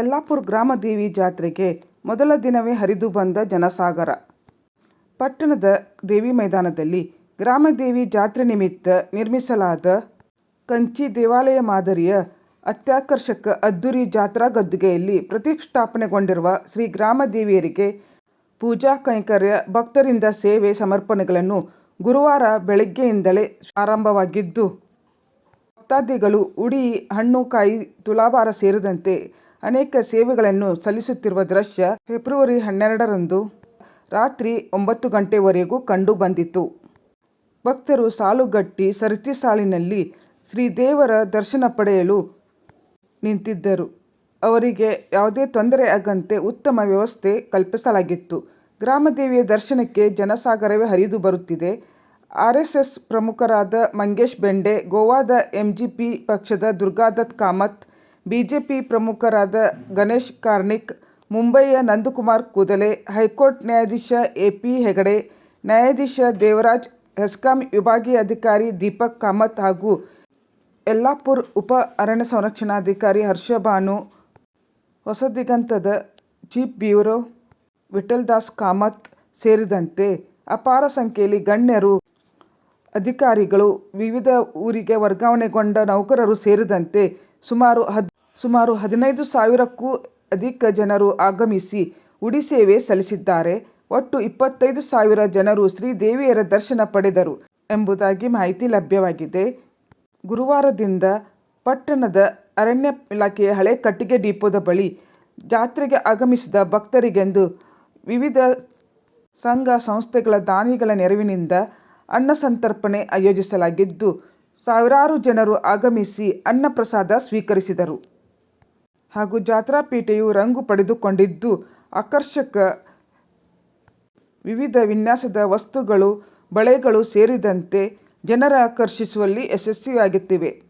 ಯಲ್ಲಾಪುರ ಗ್ರಾಮದೇವಿ ಜಾತ್ರೆಗೆ ಮೊದಲ ದಿನವೇ ಹರಿದು ಬಂದ ಜನಸಾಗರ. ಪಟ್ಟಣದ ದೇವಿ ಮೈದಾನದಲ್ಲಿ ಗ್ರಾಮದೇವಿ ಜಾತ್ರೆ ನಿಮಿತ್ತ ನಿರ್ಮಿಸಲಾದ ಕಂಚಿ ದೇವಾಲಯ ಮಾದರಿಯ ಅತ್ಯಾಕರ್ಷಕ ಅದ್ದೂರಿ ಜಾತ್ರಾ ಗದ್ದುಗೆಯಲ್ಲಿ ಪ್ರತಿಷ್ಠಾಪನೆಗೊಂಡಿರುವ ಶ್ರೀ ಗ್ರಾಮದೇವಿಯರಿಗೆ ಪೂಜಾ ಕೈಂಕರ್ಯ, ಭಕ್ತರಿಂದ ಸೇವೆ ಸಮರ್ಪಣೆಗಳನ್ನು ಗುರುವಾರ ಬೆಳಗ್ಗೆಯಿಂದಲೇ ಆರಂಭವಾಗಿದ್ದು, ಭಕ್ತಾದಿಗಳು ಉಡಿ, ಹಣ್ಣು, ಕಾಯಿ, ತುಲಾಭಾರ ಸೇರಿದಂತೆ ಅನೇಕ ಸೇವೆಗಳನ್ನು ಸಲ್ಲಿಸುತ್ತಿರುವ ದೃಶ್ಯ ಫೆಬ್ರವರಿ ಹನ್ನೆರಡರಂದು ರಾತ್ರಿ ಒಂಬತ್ತು ಗಂಟೆವರೆಗೂ ಕಂಡು ಬಂದಿತು. ಭಕ್ತರು ಸಾಲುಗಟ್ಟಿ ಸರತಿ ಸಾಲಿನಲ್ಲಿ ಶ್ರೀದೇವರ ದರ್ಶನ ಪಡೆಯಲು ನಿಂತಿದ್ದರು. ಅವರಿಗೆ ಯಾವುದೇ ತೊಂದರೆ ಆಗಂತೆ ಉತ್ತಮ ವ್ಯವಸ್ಥೆ ಕಲ್ಪಿಸಲಾಗಿತ್ತು. ಗ್ರಾಮದೇವಿಯ ದರ್ಶನಕ್ಕೆ ಜನಸಾಗರವೇ ಹರಿದು ಬರುತ್ತಿದೆ. ಆರೆಸ್ಸೆಸ್ ಪ್ರಮುಖರಾದ ಮಂಗೇಶ್ ಬೆಂಡೆ, ಗೋವಾದ ಎಂಜಿಪಿ ಪಕ್ಷದ ದುರ್ಗಾದತ್ ಕಾಮತ್, ಬಿಜೆಪಿ ಪ್ರಮುಖರಾದ ಗಣೇಶ್ ಕಾರ್ಣಿಕ್, ಮುಂಬೈಯ ನಂದಕುಮಾರ್ ಕೂದಲೆ ಹೈಕೋರ್ಟ್ ನ್ಯಾಯಾಧೀಶ ಎ. ಪಿ. ಹೆಗಡೆ, ನ್ಯಾಯಾಧೀಶ ದೇವರಾಜ್, ಹೆಸ್ಕಾಂ ವಿಭಾಗೀಯ ಅಧಿಕಾರಿ ದೀಪಕ್ ಕಾಮತ್ ಹಾಗೂ ಯಲ್ಲಾಪುರ್ ಉಪ ಅರಣ್ಯ ಸಂರಕ್ಷಣಾಧಿಕಾರಿ ಹರ್ಷಭಾನು, ಹೊಸದಿಗಂತದ ಚೀಫ್ ಬ್ಯೂರೋ ವಿಠಲ್ದಾಸ್ ಕಾಮತ್ ಸೇರಿದಂತೆ ಅಪಾರ ಸಂಖ್ಯೆಯಲ್ಲಿ ಗಣ್ಯರು, ಅಧಿಕಾರಿಗಳು, ವಿವಿಧ ಊರಿಗೆ ವರ್ಗಾವಣೆಗೊಂಡ ನೌಕರರು ಸೇರಿದಂತೆ ಸುಮಾರು ಹದಿನೈದು ಸಾವಿರಕ್ಕೂ ಅಧಿಕ ಜನರು ಆಗಮಿಸಿ ಉಡಿ ಸೇವೆ ಸಲ್ಲಿಸಿದ್ದಾರೆ. ಒಟ್ಟು ಇಪ್ಪತ್ತೈದು ಸಾವಿರ ಜನರು ಶ್ರೀದೇವಿಯರ ದರ್ಶನ ಪಡೆದರು ಎಂಬುದಾಗಿ ಮಾಹಿತಿ ಲಭ್ಯವಾಗಿದೆ. ಗುರುವಾರದಿಂದ ಪಟ್ಟಣದ ಅರಣ್ಯ ಇಲಾಖೆಯ ಹಳೆ ಕಟ್ಟಿಗೆ ಡಿಪೋದ ಬಳಿ ಜಾತ್ರೆಗೆ ಆಗಮಿಸಿದ ಭಕ್ತರಿಗೆಂದು ವಿವಿಧ ಸಂಘ ಸಂಸ್ಥೆಗಳ ದಾನಿಗಳ ನೆರವಿನಿಂದ ಅನ್ನ ಸಂತರ್ಪಣೆ ಆಯೋಜಿಸಲಾಗಿದ್ದು, ಸಾವಿರಾರು ಜನರು ಆಗಮಿಸಿ ಅನ್ನ ಪ್ರಸಾದ ಸ್ವೀಕರಿಸಿದರು. ಹಾಗೂ ಜಾತ್ರಾಪೇಟೆಯು ರಂಗು ಪಡೆದುಕೊಂಡಿದ್ದು, ಆಕರ್ಷಕ ವಿವಿಧ ವಿನ್ಯಾಸದ ವಸ್ತುಗಳು, ಬಳೆಗಳು ಸೇರಿದಂತೆ ಜನರ ಆಕರ್ಷಿಸುವಲ್ಲಿ ಯಶಸ್ವಿಯಾಗುತ್ತಿವೆ.